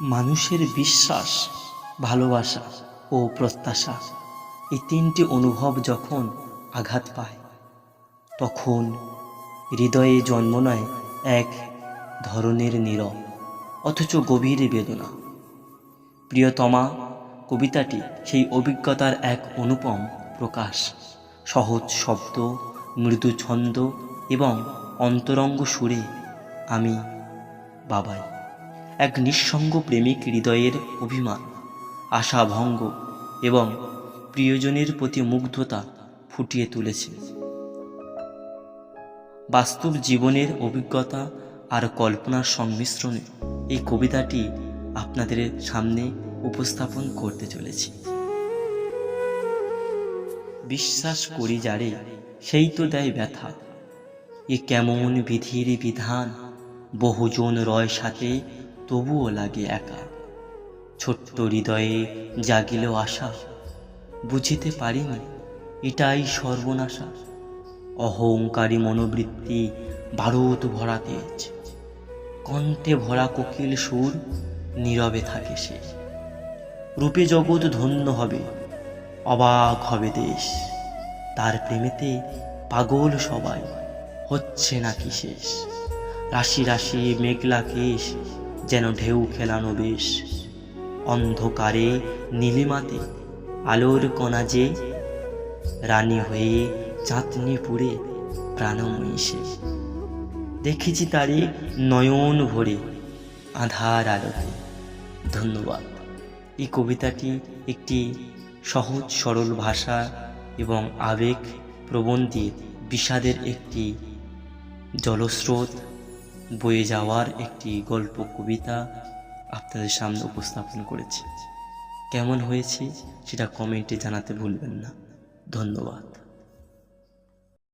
মানুষের বিশ্বাস, ভালোবাসা ও প্রত্যাশা এই তিনটি অনুভব যখন আঘাত পায়, তখন হৃদয়ে জন্ম নেয় এক ধরনের নীরব অথচ গভীর বেদনা। প্রিয়তমা কবিতাটি সেই অভিজ্ঞতার এক অনুপম প্রকাশ। সহজ শব্দ মৃদু ছন্দ এবং অন্তরঙ্গ সুরে আমি বাবাই। এক নিঃসঙ্গ প্রেমিক হৃদয়ের অভিমান, আশাভঙ্গ এবং প্রিয়জনের প্রতি মুগ্ধতা ফুটিয়ে তুলেছে। বাস্তব জীবনের অভিজ্ঞতা আর কল্পনার সংমিশ্রণে এই কবিতাটি আপনাদের সামনে উপস্থাপন করতে চলেছি। বিশ্বাস করি যারে, সেই তো দেয় ব্যথা। এ কেমন বিধির বিধান, বহুজন রয় সাথে তবুও লাগে একা। ছোট্ট হৃদয়ে জাগিল আশা, বুঝিতে পারিনি এটাই সর্বনাশা। অহংকারী মনোবৃত্তি ভারত ভরা তেজ। কণ্ঠে ভরা কোকিল সুর নীরবে থাকে সে। রূপে জগৎ ধন্য হবে, অবাক হবে দেশ। তার প্রেমেতে পাগল সবাই, হচ্ছে নাকি শেষ? রাশি রাশি মেঘলা কেশ। যেন ঢেউ খেলানো বেশ। অন্ধকারে নীলিমাতে আলোর কণা যে রানী হয়ে চাঁদনি পুরে প্রাণময়ী দেখেছি তারে নয়ন ভরে আধার আলোতে। ধন্যবাদ। এই কবিতাটি একটি সহজ, সরল ভাষা এবং আবেগ প্রবন্ধের বিষাদের একটি জলস্রোত বয়ে যাওয়ার একটি গল্প, কবিতা আপনাদের সামনে উপস্থাপন করেছি। কেমন হয়েছে সেটা কমেন্টে জানাতে ভুলবেন না। ধন্যবাদ।